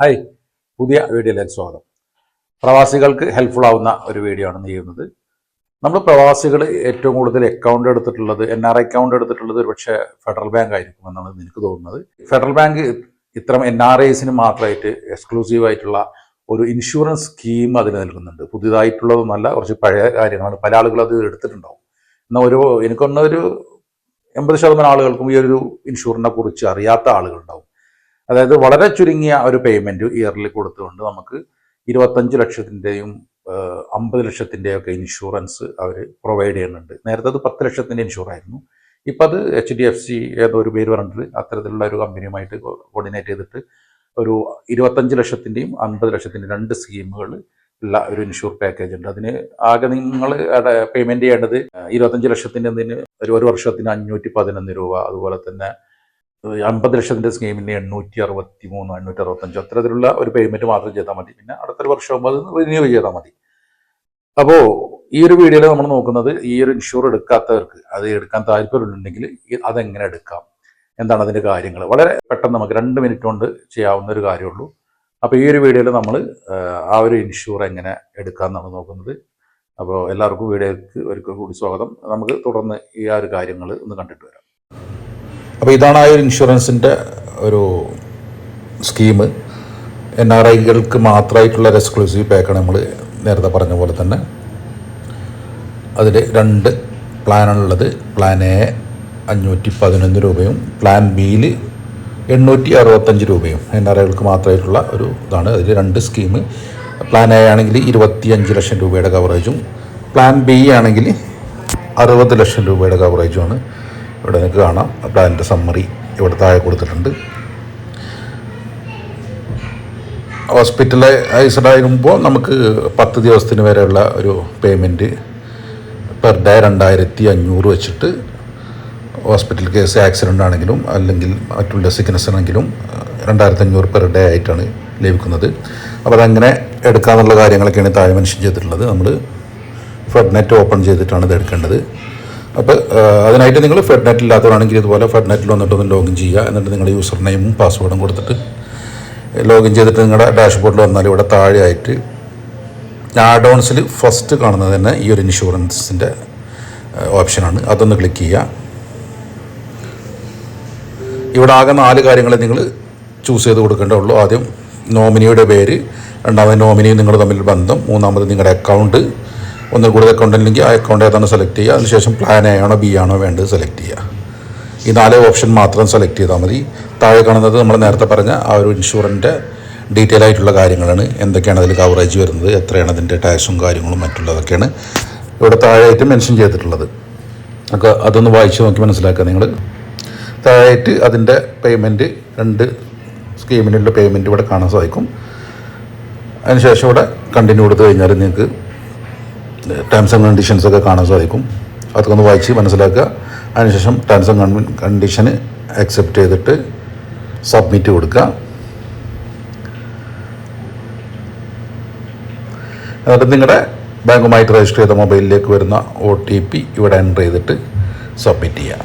Hi പുതിയ വീഡിയോയിലേക്ക് സ്വാഗതം. പ്രവാസികൾക്ക് ഹെൽപ്ഫുൾ ആവുന്ന ഒരു വീഡിയോ ആണ് ചെയ്യുന്നത്. നമ്മൾ പ്രവാസികൾ ഏറ്റവും കൂടുതൽ അക്കൗണ്ട് എടുത്തിട്ടുള്ളത് എൻ ആർ അക്കൗണ്ട് എടുത്തിട്ടുള്ളത് ഒരുപക്ഷെ ഫെഡറൽ ബാങ്ക് ആയിരിക്കും എന്നാണ് എനിക്ക് തോന്നുന്നത്. ഫെഡറൽ ബാങ്ക് ഇത്തരം എൻ ആർ ഐസിന് മാത്രമായിട്ട് എക്സ്ക്ലൂസീവ് ആയിട്ടുള്ള ഒരു ഇൻഷുറൻസ് സ്കീം അതിന് നൽകുന്നുണ്ട്. പുതിയതായിട്ടുള്ളതൊന്നല്ല കുറച്ച് പഴയ കാര്യങ്ങളാണ്. പല ആളുകളും അത് എടുത്തിട്ടുണ്ടാവും. എന്നാൽ ഒരു എനിക്കൊന്നൊരു എൺപത് ശതമാനം ആളുകൾക്കും ഈ ഒരു ഇൻഷുറിനെ കുറിച്ച് അറിയാത്ത ആളുകളുണ്ടാവും. അതായത് വളരെ ചുരുങ്ങിയ ഒരു പേയ്മെന്റ് ഇയർലി കൊടുത്തുകൊണ്ട് നമുക്ക് ഇരുപത്തഞ്ച് ലക്ഷത്തിന്റെയും അമ്പത് ലക്ഷത്തിന്റെയും ഒക്കെ ഇൻഷുറൻസ് അവർ പ്രൊവൈഡ് ചെയ്യുന്നുണ്ട്. നേരത്തെ അത് പത്ത് ലക്ഷത്തിന്റെ ഇൻഷുർ ആയിരുന്നു. ഇപ്പം അത് എച്ച് ഡി എഫ് സി ഏതോ ഒരു പേര് പറഞ്ഞിട്ട് അത്തരത്തിലുള്ള ഒരു കമ്പനിയുമായിട്ട് കോർഡിനേറ്റ് ചെയ്തിട്ട് ഒരു ഇരുപത്തഞ്ച് ലക്ഷത്തിന്റെയും അൻപത് ലക്ഷത്തിന്റെയും രണ്ട് സ്കീമുകൾ ഉള്ള ഒരു ഇൻഷുർ പാക്കേജ് ഉണ്ട്. അതിന് ആകെ നിങ്ങൾ പേയ്മെന്റ് ചെയ്യേണ്ടത് ഇരുപത്തഞ്ച് ലക്ഷത്തിന്റെ ഒരു വർഷത്തിന് അഞ്ഞൂറ്റി പതിനൊന്ന് രൂപ അതുപോലെ തന്നെ അമ്പത് ലക്ഷത്തിന്റെ സ്കീമിന് എണ്ണൂറ്റി അറുപത്തി മൂന്ന് എണ്ണൂറ്റി അറുപത്തഞ്ച് അത്തരത്തിലുള്ള ഒരു പേയ്മെന്റ് മാത്രം ചെയ്താൽ മതി. പിന്നെ അടുത്തൊരു വർഷമാകുമ്പോൾ അത് റിന്യൂ ചെയ്താൽ മതി. അപ്പോൾ ഈ ഒരു വീഡിയോയിൽ നമ്മൾ നോക്കുന്നത് ഈ ഒരു ഇൻഷുർ എടുക്കാത്തവർക്ക് അത് എടുക്കാൻ താല്പര്യമുണ്ടെങ്കിൽ അതെങ്ങനെ എടുക്കാം? എന്താണ് അതിന്റെ കാര്യങ്ങൾ വളരെ പെട്ടെന്ന് നമുക്ക് രണ്ട് മിനിറ്റ് കൊണ്ട് ചെയ്യാവുന്ന ഒരു കാര്യമുള്ളൂ. അപ്പോൾ ഈ ഒരു വീഡിയോയിൽ നമ്മൾ ആ ഒരു ഇൻഷുർ എങ്ങനെ എടുക്കാമെന്നാണ് നോക്കുന്നത്. അപ്പോൾ എല്ലാവർക്കും വീഡിയോയ്ക്ക് ഒരിക്കൽ കൂടി സ്വാഗതം. നമുക്ക് തുടർന്ന് ഈ ആ ഒരു കാര്യങ്ങൾ ഒന്ന് കണ്ടിട്ട് വരാം. അപ്പോൾ ഇതാണ് ആ ഒരു ഇൻഷുറൻസിന്റെ ഒരു സ്കീം. എൻ ആർ ഐകൾക്ക് മാത്രമായിട്ടുള്ള എക്സ്ക്ലൂസീവ് പാക്കാണ് നമ്മൾ നേരത്തെ പറഞ്ഞ പോലെ തന്നെ. അതിൽ രണ്ട് പ്ലാനാണുള്ളത് പ്ലാൻ എ അഞ്ഞൂറ്റി പതിനൊന്ന് രൂപയും പ്ലാൻ ബിയിൽ എണ്ണൂറ്റി അറുപത്തഞ്ച് രൂപയും എൻ ആർ ഐകൾക്ക് മാത്രമായിട്ടുള്ള ഒരു ഇതാണ്. അതിൽ രണ്ട് സ്കീം പ്ലാൻ എ ആണെങ്കിൽ ഇരുപത്തി അഞ്ച് ലക്ഷം രൂപയുടെ കവറേജും പ്ലാൻ ബി ആണെങ്കിൽ അറുപത് ലക്ഷം രൂപയുടെ കവറേജുമാണ് ഇവിടെ നിങ്ങൾക്ക് കാണാം. പ്ലാനിന്റെ സമ്മറി ഇവിടെ താഴെ കൊടുത്തിട്ടുണ്ട്. ഹോസ്പിറ്റലൈസ്ഡ് ആകുമ്പോൾ നമുക്ക് പത്ത് ദിവസത്തിന് വരെയുള്ള ഒരു പേയ്മെന്റ് പെർ ഡേ രണ്ടായിരത്തി അഞ്ഞൂറ് വെച്ചിട്ട് ഹോസ്പിറ്റൽ കേസ് ആക്സിഡന്റ് ആണെങ്കിലും അല്ലെങ്കിൽ മറ്റുള്ള സിക്നസ് ആണെങ്കിലും രണ്ടായിരത്തി അഞ്ഞൂറ് പെർ ഡേ ആയിട്ടാണ് ലഭിക്കുന്നത്. അപ്പോൾ അതങ്ങനെ എടുക്കാമെന്നുള്ള കാര്യങ്ങളൊക്കെയാണ് താഴെ മെൻഷൻ ചെയ്തിട്ടുള്ളത്. നമ്മൾ ഫെഡ് നെറ്റ് ഓപ്പൺ ചെയ്തിട്ടാണ് ഇത് എടുക്കേണ്ടത്. അപ്പോൾ അതിനായിട്ട് നിങ്ങൾ ഫെഡ് നെറ്റ് ഇല്ലാത്തവരാണെങ്കിൽ ഇതുപോലെ ഫെഡ് നെറ്റിൽ വന്നിട്ട് ഒന്ന് ലോഗിൻ ചെയ്യുക. എന്നിട്ട് നിങ്ങളുടെ യൂസർ നെയിമും പാസ്വേഡും കൊടുത്തിട്ട് ലോഗിൻ ചെയ്തിട്ട് നിങ്ങളുടെ ഡാഷ്ബോർഡിൽ വന്നാൽ ഇവിടെ താഴെയായിട്ട് ആഡ് ഓൺസിൽ ഫസ്റ്റ് കാണുന്നത് തന്നെ ഈ ഒരു ഇൻഷുറൻസിന്റെ ഓപ്ഷനാണ് അതൊന്ന് ക്ലിക്ക് ചെയ്യുക. ഇവിടെ ആകെ നാല് കാര്യങ്ങൾ നിങ്ങൾ ചൂസ് ചെയ്ത് കൊടുക്കേണ്ടതുള്ളൂ ആദ്യം നോമിനിയുടെ പേര് രണ്ടാമത് നോമിനിയും നിങ്ങൾ തമ്മിൽ ബന്ധം മൂന്നാമത് നിങ്ങളുടെ അക്കൗണ്ട് ഒന്നിൽ കൂടുതൽ അക്കൗണ്ട് ഉണ്ടെങ്കിൽ ആ അക്കൗണ്ട് ഏതാണ് സെലക്ട് ചെയ്യുക. അതിനുശേഷം പ്ലാൻ എ ആണോ ബി ആണോ വേണ്ടത് സെലക്ട് ചെയ്യുക. ഈ നാല് ഓപ്ഷൻ മാത്രം സെലക്ട് ചെയ്താൽ മതി. താഴെ കാണുന്നത് നമ്മൾ നേരത്തെ പറഞ്ഞ ആ ഒരു ഇൻഷുറന്റെ ഡീറ്റെയിൽ ആയിട്ടുള്ള കാര്യങ്ങളാണ്. എന്തൊക്കെയാണ് അതിൽ കവറേജ് വരുന്നത് എത്രയാണ് അതിന്റെ ടാക്സും കാര്യങ്ങളും മറ്റുള്ളതൊക്കെയാണ് ഇവിടെ താഴെയായിട്ട് മെൻഷൻ ചെയ്തിട്ടുള്ളത്. ഒക്കെ അതൊന്ന് വായിച്ച് നോക്കി മനസ്സിലാക്കുക നിങ്ങൾ. താഴെയായിട്ട് അതിന്റെ പേയ്മെന്റ് രണ്ട് സ്കീമിനുള്ള പേയ്മെന്റ് ഇവിടെ കാണാൻ സാധിക്കും. അതിനുശേഷം ഇവിടെ കണ്ടിന്യൂ കൊടുത്തു കഴിഞ്ഞാൽ നിങ്ങൾക്ക് ടേംസ് ആൻഡ് കണ്ടീഷൻസ് ഒക്കെ കാണാൻ സാധിക്കും. അതൊക്കെ ഒന്ന് വായിച്ച് മനസ്സിലാക്കുക. അതിനുശേഷം ടേംസ് ആൻഡ് കണ്ടീഷന് അക്സെപ്റ്റ് ചെയ്തിട്ട് സബ്മിറ്റ് കൊടുക്കുക. എന്നിട്ട് നിങ്ങളുടെ ബാങ്കുമായിട്ട് രജിസ്റ്റർ ചെയ്ത മൊബൈലിലേക്ക് വരുന്ന ഒ ടി പി ഇവിടെ എന്റർ ചെയ്തിട്ട് സബ്മിറ്റ് ചെയ്യുക.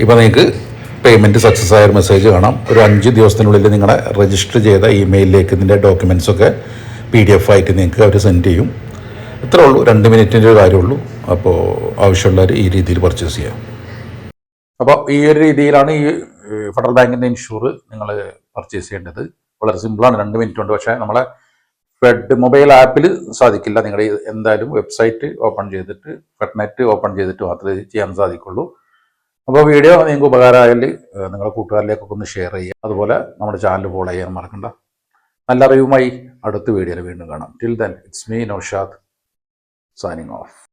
ഇപ്പോൾ നിങ്ങൾക്ക് പേയ്മെന്റ് സക്സസ് ആയ ഒരു മെസ്സേജ് കാണാം. ഒരു അഞ്ച് ദിവസത്തിനുള്ളിൽ നിങ്ങളുടെ രജിസ്റ്റർ ചെയ്ത ഇമെയിലിലേക്ക് ഇതിന്റെ ഡോക്യുമെന്റ്സൊക്കെ പി ഡി എഫ് ആയിട്ട് നിങ്ങൾക്ക് അവർ സെൻഡ് ചെയ്യും. ഇത്രേ ഉള്ളൂ. രണ്ട് മിനിറ്റിന്റെ ഒരു കാര്യമുള്ളൂ. അപ്പോൾ ആവശ്യമുള്ളവർ ഈ രീതിയിൽ പർച്ചേസ് ചെയ്യാം. അപ്പോൾ ഈ ഒരു രീതിയിലാണ് ഈ ഫെഡറൽ ബാങ്കിന്റെ ഇൻഷൂർ നിങ്ങൾ പർച്ചേസ് ചെയ്യേണ്ടത്. വളരെ സിമ്പിളാണ് രണ്ട് മിനിറ്റ് കൊണ്ട് പക്ഷേ നമ്മളെ ഫെഡ് മൊബൈൽ ആപ്പിൽ സാധിക്കില്ല. നിങ്ങൾ എന്തായാലും വെബ്സൈറ്റ് ഓപ്പൺ ചെയ്തിട്ട് ഫെഡ്നെറ്റ് ഓപ്പൺ ചെയ്തിട്ട് മാത്രമേ ചെയ്യാൻ സാധിക്കുള്ളൂ. അപ്പോൾ വീഡിയോ നിങ്ങൾക്ക് ഉപകാരമായാൽ നിങ്ങളുടെ കൂട്ടുകാരിലേക്കൊക്കെ ഒന്ന് ഷെയർ ചെയ്യുക. അതുപോലെ നമ്മുടെ ചാനൽ ഫോളോ ചെയ്യാൻ മറക്കണ്ട. നല്ല അറിവുമായി അടുത്ത വീഡിയോയിൽ വീണ്ടും കാണാം. Till then it's me Naushad signing off